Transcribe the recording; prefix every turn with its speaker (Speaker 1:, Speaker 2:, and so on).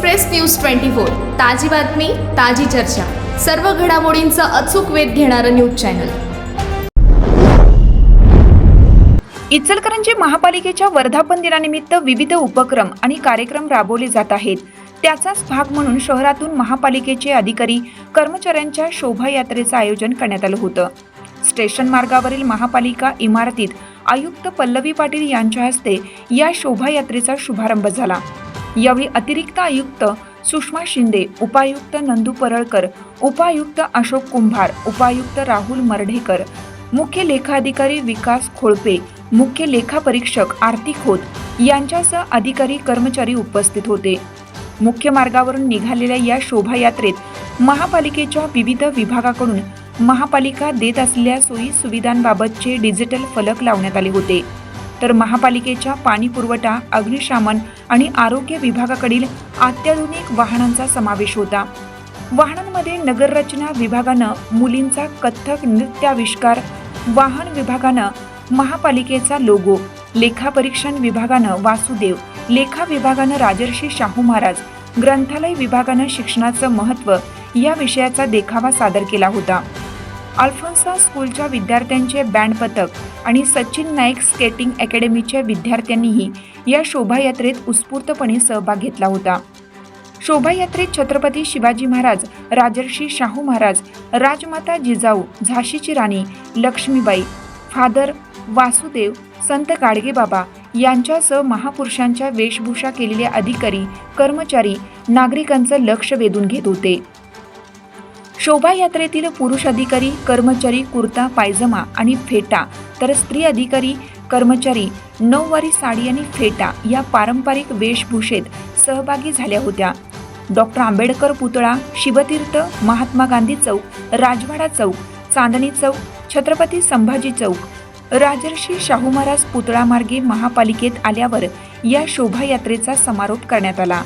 Speaker 1: Express news twenty four ताजी बातमी ताजी चर्चा. सर्व घडामोडींचा अचूक वेध घेणारं न्यूज चॅनल.
Speaker 2: इचलकरंजी महापालिकेच्या वर्धापन दिनानिमित्त विविध उपक्रम आणि कार्यक्रम राबवले जात आहेत. त्याचाच भाग म्हणून शहरातून महापालिकेचे अधिकारी कर्मचाऱ्यांच्या शोभायात्रेचं आयोजन करण्यात आलं होतं. स्टेशन मार्गावरील महापालिका इमारतीत आयुक्त पल्लवी पाटील यांच्या हस्ते या शोभायात्रेचा शुभारंभ झाला. यावेळी अतिरिक्त आयुक्त सुषमा शिंदे उपायुक्त नंदू परळकर उपायुक्त अशोक कुंभार उपायुक्त राहुल मर्ढेकर मुख्य लेखाधिकारी विकास खोळपे मुख्य लेखापरीक्षक आरती खोत यांच्यासह अधिकारी कर्मचारी उपस्थित होते. मुख्य मार्गावरून निघालेल्या या शोभायात्रेत महापालिकेच्या विविध विभागाकडून महापालिका देत असलेल्या सोयी सुविधांबाबतचे डिजिटल फलक लावण्यात आले होते. तर महापालिकेच्या पाणी पुरवठा अग्निशामन आणि आरोग्य विभागाकडील अत्याधुनिक वाहनांचा समावेश होता. वाहनांमध्ये नगररचना विभागानं मुलींचा कथ्थक नृत्याविष्कार वाहन विभागानं महापालिकेचा लोगो लेखापरीक्षण विभागानं वासुदेव लेखा विभागानं राजर्षी शाहू महाराज ग्रंथालय विभागानं शिक्षणाचं महत्त्व या विषयाचा देखावा सादर केला होता. अल्फोन्सा स्कूलच्या विद्यार्थ्यांचे बँड पथक आणि सचिन नाईक स्केटिंग अकॅडमीच्या विद्यार्थ्यांनीही या शोभायात्रेत उत्स्फूर्तपणे सहभाग घेतला होता. शोभायात्रेत छत्रपती शिवाजी महाराज राजर्षी शाहू महाराज राजमाता जिजाऊ झाशीची राणी लक्ष्मीबाई फादर वासुदेव संत गाडगेबाबा यांच्यासह महापुरुषांच्या वेशभूषा केलेले अधिकारी कर्मचारी नागरिकांचं लक्ष वेधून घेत होते. शोभायात्रेतील पुरुष अधिकारी कर्मचारी कुर्ता पायजमा आणि फेटा तर स्त्री अधिकारी कर्मचारी नऊवारी साडी आणि फेटा या पारंपरिक वेशभूषेत सहभागी झाल्या होत्या. डॉक्टर आंबेडकर पुतळा शिवतीर्थ महात्मा गांधी चौक राजवाडा चौक चांदणी चौक छत्रपती संभाजी चौक राजर्षी शाहू महाराज पुतळा मार्गे महापालिकेत आल्यावर या शोभायात्रेचा समारोप करण्यात आला.